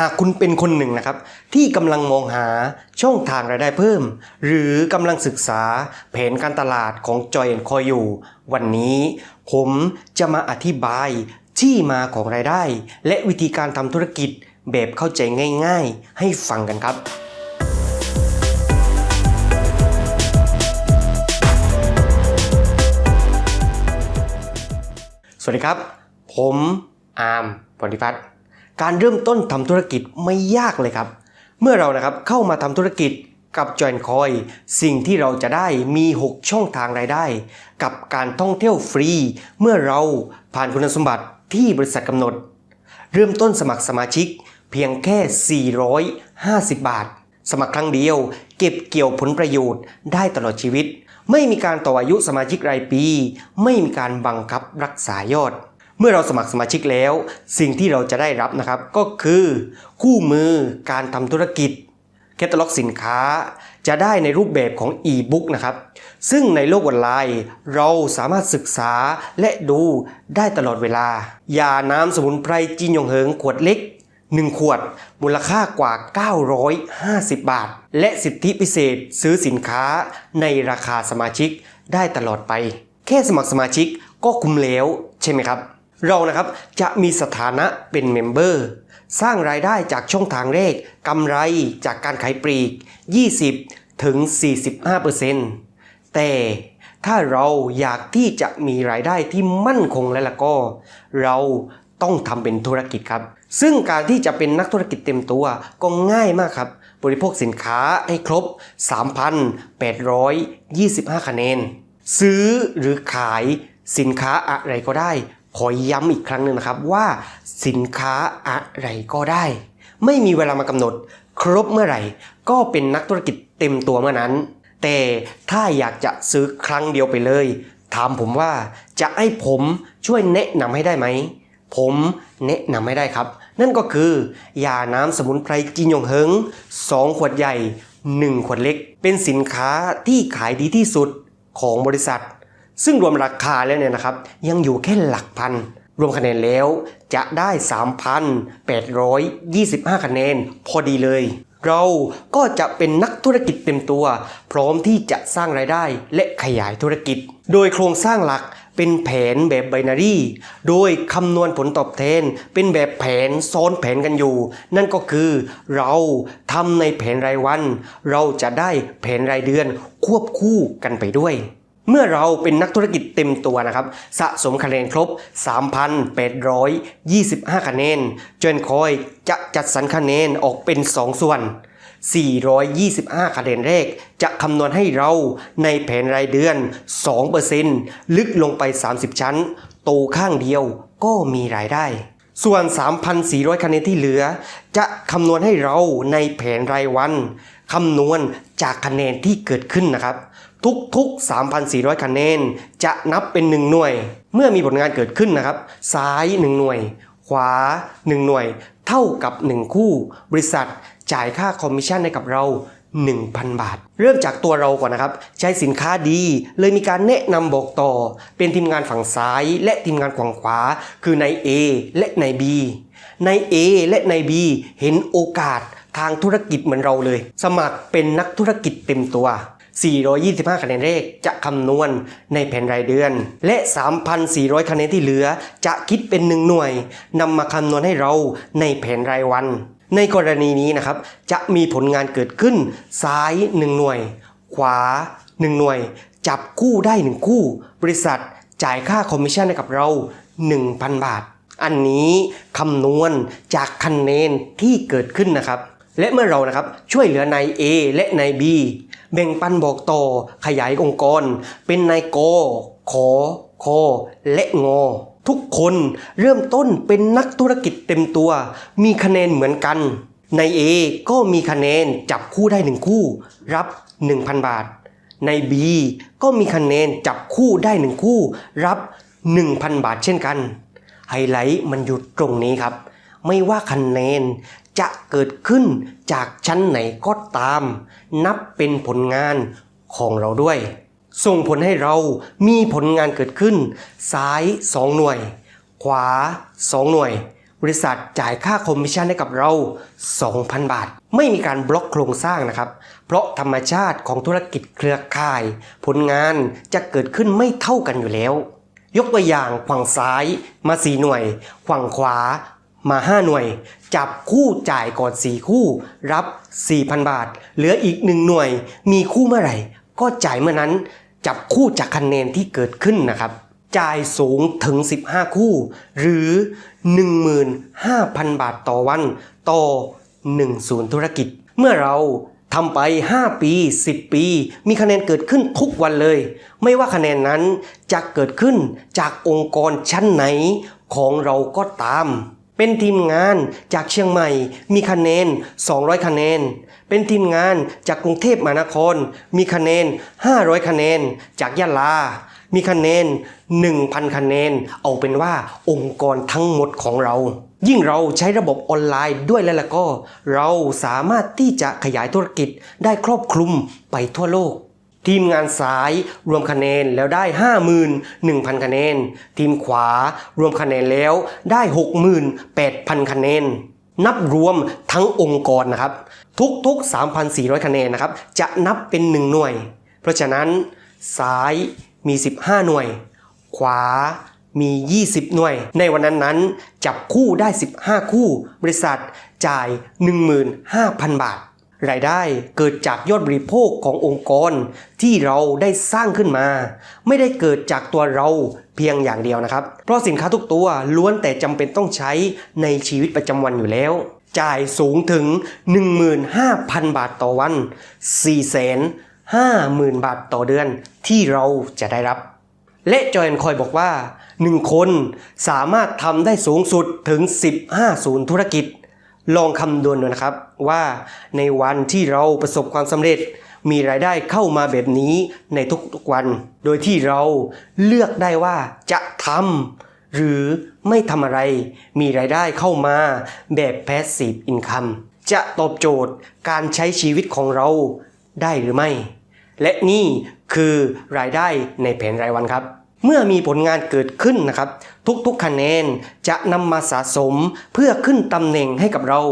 หากคุณเป็นคนหนึ่งนะครับ ที่กำลังมองหาช่องทางรายได้เพิ่ม หรือกำลังศึกษาแผนการตลาดของจอยคอยอยู่ วันนี้ผมจะมาอธิบายที่มาของรายได้ และวิธีการทำธุรกิจแบบเข้าใจง่าย ๆ ให้ฟังกันครับสวัสดีครับ ผมอาร์มปฏิพัฒน์ การเริ่มต้นทำธุรกิจไม่ยากเลยครับ เมื่อเรานะครับเข้ามาทำธุรกิจกับจอยคอยสิ่งที่เราจะได้มี 6 ช่องทางรายได้ กับการท่องเที่ยวฟรี เมื่อเราผ่านคุณสมบัติที่บริษัทกำหนด เริ่มต้นสมัครสมาชิกเพียงแค่ 450 บาท สมัครครั้งเดียว เก็บเกี่ยวผลประโยชน์ได้ตลอดชีวิต ไม่มีการต่ออายุสมาชิกรายปี ไม่มีการบังคับรักษายอด เมื่อเราสมัครสมาชิกแล้ว สิ่งที่เราจะได้รับนะครับ ก็คือ คู่มือการทำธุรกิจแคตตาล็อกสินค้า จะได้ในรูปแบบของอีบุ๊กนะครับ ซึ่งในโลกออนไลน์ เราสามารถศึกษาและดูได้ตลอดเวลา ยาน้ำสมุนไพรจีนยงเหิงขวดเล็ก 1 ขวด มูลค่ากว่า 950 บาท และสิทธิพิเศษซื้อสินค้าในราคาสมาชิกได้ตลอดไป แค่สมัครสมาชิกก็คุ้มแล้วใช่ไหมครับ เรานะครับจะมีสถานะเป็นเมมเบอร์สร้างรายได้จากช่องทางแรกกำไรจากการขายปลีก 20 ถึง 45%แต่ถ้าเราอยากที่จะมีรายได้ที่มั่นคงแล้วล่ะก็ เราต้องทำเป็นธุรกิจครับ ซึ่งการที่จะเป็นนักธุรกิจเต็มตัวก็ง่ายมากครับ บริโภคสินค้าให้ครบ 3,825 คะแนน ซื้อหรือขายสินค้าอะไรก็ได้ ขอย้ำอีกครั้งหนึ่งนะครับว่าสินค้าอะไรก็ได้ ไม่มีเวลามากำหนด ครบเมื่อไหร่ ก็เป็นนักธุรกิจเต็มตัวเมื่อนั้น แต่ถ้าอยากจะซื้อครั้งเดียวไปเลย ถามผมว่าจะให้ผมช่วยแนะนำให้ได้ไหม ผมแนะนำให้ได้ครับ นั่นก็คือยาน้ำสมุนไพรจินยงเฮิง2 ขวดใหญ่ 1 ขวดเล็ก เป็นสินค้าที่ขายดีที่สุดของบริษัท ซึ่งรวมราคาแล้วเนี่ยนะครับ ยังอยู่แค่หลักพัน รวมคะแนนแล้วจะได้ 3,825 คะแนนพอดีเลย เราก็จะเป็นนักธุรกิจเต็มตัว พร้อมที่จะสร้างรายได้และขยายธุรกิจ โดยโครงสร้างหลักเป็นแผนแบบไบนารีโดยคำนวณผลตอบแทน เป็นแบบแผนซ้อนแผนกันอยู่ นั่นก็คือเราทำในแผนรายวัน เราจะได้แผนรายเดือนควบคู่กันไปด้วย เมื่อเราเป็นนักธุรกิจเต็มตัวนะครับ สะสมคะแนนครบ 3,825 คะแนนจนคอยจะจัดสรรคะแนนออกเป็น 2 ส่วน 425 คะแนนแรก จะคำนวณให้เราในแผนรายเดือน 2%ลึกลงไป 30 ชั้น โตข้างเดียวก็มีรายได้ ส่วน 3,400 คะแนนที่เหลือ จะคำนวณให้เราในแผนรายวันคำนวณจากคะแนนที่เกิดขึ้นนะครับ ทุกๆ 3,400 คะแนน จะนับเป็น 1 หน่วย เมื่อมีผลงานเกิดขึ้นนะครับ ซ้าย 1 หน่วย ขวา 1 หน่วย เท่ากับ 1 คู่ บริษัทจ่ายค่าคอมมิชชั่นให้กับเรา 1,000 บาท เริ่มจากตัวเราก่อนนะครับ ใช้สินค้าดี เลยมีการแนะนำบอกต่อ เป็นทีมงานฝั่งซ้าย และทีมงานฝั่งขวา คือใน A และในาย B น A และใน B เห็นโอกาสทางธุรกิจเหมือนเราเลย สมัครเป็นนักธุรกิจเต็มตัว 425 คะแนนแรกจะคำนวณในแผนรายเดือน และ 3,400 คะแนนที่เหลือจะคิดเป็น1หน่วยนำมาคำนวณให้เราในแผนรายวัน ในกรณีนี้นะครับ จะมีผลงานเกิดขึ้น ซ้าย 1 หน่วย ขวา 1 หน่วย จับคู่ได้ 1 คู่ บริษัทจ่ายค่าคอมมิชชั่นให้กับเรา 1,000 บาท อันนี้คำนวณจากคะแนนที่เกิดขึ้นนะครับ และเมื่อเรานะครับช่วยเหลือนาย A และนาย B แบ่งปันบอกต่อขยายองค์กร เป็นนายกขอคอและงอ ทุกคนเริ่มต้นเป็นนักธุรกิจเต็มตัว มีคะแนนเหมือนกันนาย A ก็มีคะแนนจับคู่ได้หนึ่งคู่ รับ 1,000 บาทนาย B ก็มีคะแนนจับคู่ได้หนึ่งคู่ รับ 1,000 บาทเช่นกัน ไฮไลท์มันอยู่ตรงนี้ครับ ไม่ว่าคะแนน จะเกิดขึ้นจากชั้นไหนก็ตาม นับเป็นผลงานของเราด้วย ส่งผลให้เรามีผลงานเกิดขึ้น ซ้าย 2 หน่วย ขวา 2 หน่วย บริษัทจ่ายค่าคอมมิชชั่นให้กับเรา 2,000 บาท ไม่มีการบล็อกโครงสร้างนะครับ เพราะธรรมชาติของธุรกิจเครือข่าย ผลงานจะเกิดขึ้นไม่เท่ากันอยู่แล้ว ยกตัวอย่างฝั่งซ้ายมา 4 หน่วย ฝั่งขวา มา 5 หน่วย จับคู่จ่ายก่อน 4 คู่ รับ 4,000 บาท เหลืออีก 1 หน่วย มีคู่เมื่อไหร่ ก็จ่ายเมื่อนั้น จับคู่จากคะแนนที่เกิดขึ้นนะครับ จ่ายสูงถึง 15 คู่ หรือ 15,000 บาทต่อวัน ต่อ1ศูนย์ธุรกิจ เมื่อเราทำไป 5 ปี 10 ปี มีคะแนนเกิดขึ้นทุกวันเลย ไม่ว่าคะแนนนั้นจะเกิดขึ้นจากองค์กรชั้นไหนของเราก็ตาม เป็นทีมงานจากเชียงใหม่มีคะแนน 200 คะแนน เป็นทีมงานจากกรุงเทพมหานคร มีคะแนน 500 คะแนน จากยะลา มีคะแนน 1,000 คะแนน เอาเป็นว่าองค์กรทั้งหมดของเรา ยิ่งเราใช้ระบบออนไลน์ด้วยแล้วล่ะก็ เราสามารถที่จะขยายธุรกิจได้ครอบคลุมไปทั่วโลก ทีมงานซ้ายรวมคะแนนแล้วได้ 51,000 คะแนน ทีมขวารวมคะแนนแล้วได้ 68,000 คะแนน นับรวมทั้งองค์กรนะครับ ทุกๆ 3,400 คะแนนนะครับ จะนับเป็น 1 หน่วย เพราะฉะนั้นซ้ายมี 15 หน่วย ขวามี 20 หน่วย ในวันนั้นนั้นจับคู่ได้ 15 คู่ บริษัทจ่าย 15,000 บาท รายได้เกิดจากยอดบริโภคขององค์กรที่เราได้สร้างขึ้นมา ไม่ได้เกิดจากตัวเราเพียงอย่างเดียวนะครับ เพราะสินค้าทุกตัวล้วนแต่จำเป็นต้องใช้ในชีวิตประจำวันอยู่แล้ว จ่ายสูงถึง 15,000 บาทต่อวัน 450,000 บาทต่อเดือนที่เราจะได้รับ และจอยนคอยบอกว่า 1 คนสามารถทำได้สูงสุดถึง 15ศูนย์ธุรกิจ ลองคำนวณดูนะครับว่าในวันที่เราประสบความสำเร็จมีรายได้เข้ามาแบบนี้ในทุกๆวัน โดยที่เราเลือกได้ว่าจะทำหรือไม่ทำอะไร มีรายได้เข้ามาแบบ passive income จะตอบโจทย์การใช้ชีวิตของเราได้หรือไม่ และนี่คือรายได้ในแผนรายวันครับ เมื่อมีผลงานเกิดขึ้นนะครับ ทุกๆคะแนนจะนำมาสะสมเพื่อขึ้นตำแหน่งให้กับเรา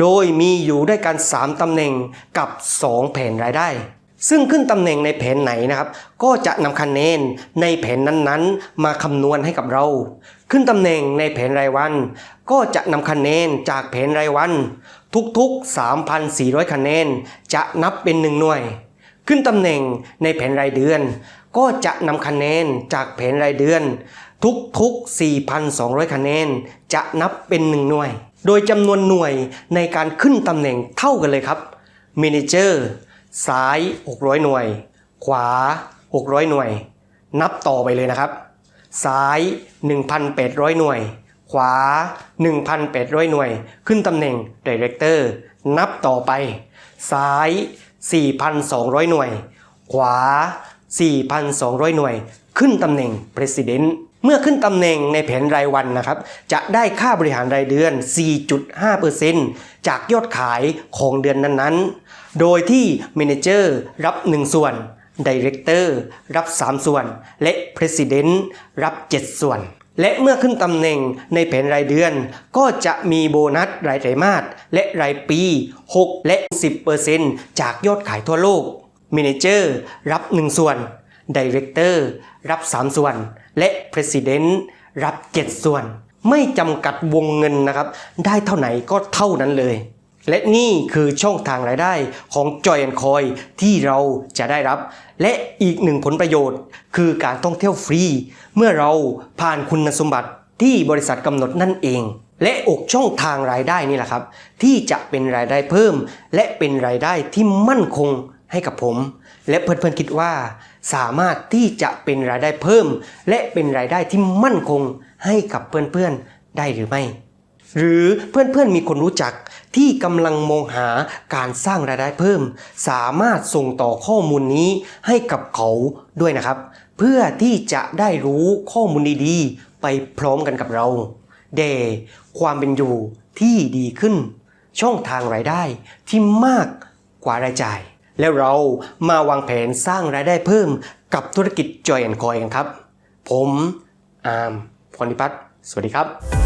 โดยมีอยู่ด้วยกัน 3ตำแหน่งกับ 2 แผนรายได้ ซึ่งขึ้นตำแหน่งในแผนไหนนะครับ ก็จะนำคะแนนในแผนนั้นๆ มาคำนวณให้กับเรา ขึ้นตำแหน่งในแผนรายวัน ก็จะนำคะแนนจากแผนรายวัน ทุกๆ 3,400 คะแนนจะนับเป็นหนึ่งหน่วย ขึ้นตำแหน่งในแผนรายเดือน ก็จะนำคะแนนจากแผนรายเดือน ทุกๆ 4,200 คะแนน จะนับเป็นหนึ่งหน่วย โดยจำนวนหน่วยในการขึ้นตำแหน่งเท่ากันเลยครับมเนเจอร์ซ้าย 600 หน่วย ขวา 600 หน่วย นับต่อไปเลยนะครับ ซ้าย 1,800 หน่วย ขวา 1,800 หน่วย ขึ้นตำแหน่ง Director นับต่อไป ซ้าย 4,200 หน่วย ขวา 4,200 หน่วย ขึ้นตำแหน่ง President เมื่อขึ้นตำแหน่งในแผนรายวันนะครับ จะได้ค่าบริหารรายเดือน 4.5%จากยอดขายของเดือนนั้นๆ โดยที่ Manager รับ 1 ส่วน Director รับ 3 ส่วน และ President รับ 7 ส่วน และเมื่อขึ้นตำแหน่งในแผนรายเดือน ก็จะมีโบนัสรายไตรมาสและรายปี 6 และ 10%จากยอดขายทั่วโลก Manager รับ 1 ส่วน Director รับ 3 ส่วน และ President รับ 7 ส่วน ไม่จำกัดวงเงินนะครับ ได้เท่าไหนก็เท่านั้นเลย และนี่คือช่องทางรายได้ของ Joy and Coin ที่เราจะได้รับ และอีกหนึ่งผลประโยชน์ คือการท่องเที่ยวฟรี เมื่อเราผ่านคุณสมบัติที่บริษัทกำหนดนั่นเอง และอกช่องทางรายได้นี่แหละครับ ที่จะเป็นรายได้เพิ่ม และเป็นรายได้ที่มั่นคง ให้กับผม และเพื่อนๆคิดว่า สามารถที่จะเป็นรายได้เพิ่ม และเป็นรายได้ที่มั่นคงให้กับเพื่อนๆได้หรือไม่ หรือเพื่อนๆมีคนรู้จักที่กำลังมองหาการสร้างรายได้เพิ่ม สามารถส่งต่อข้อมูลนี้ให้กับเขาด้วยนะครับ เพื่อที่จะได้รู้ข้อมูลดีๆ ไปพร้อมกันกับเราเดความเป็นอยู่ที่ดีขึ้น ช่องทางรายได้ที่มากกว่ารายจ่าย แล้วเรามาวางแผนสร้างรายได้เพิ่มกับธุรกิจจอยแอนคอยกันครับ ผมอาร์มพรนิพัฒน์สวัสดีครับ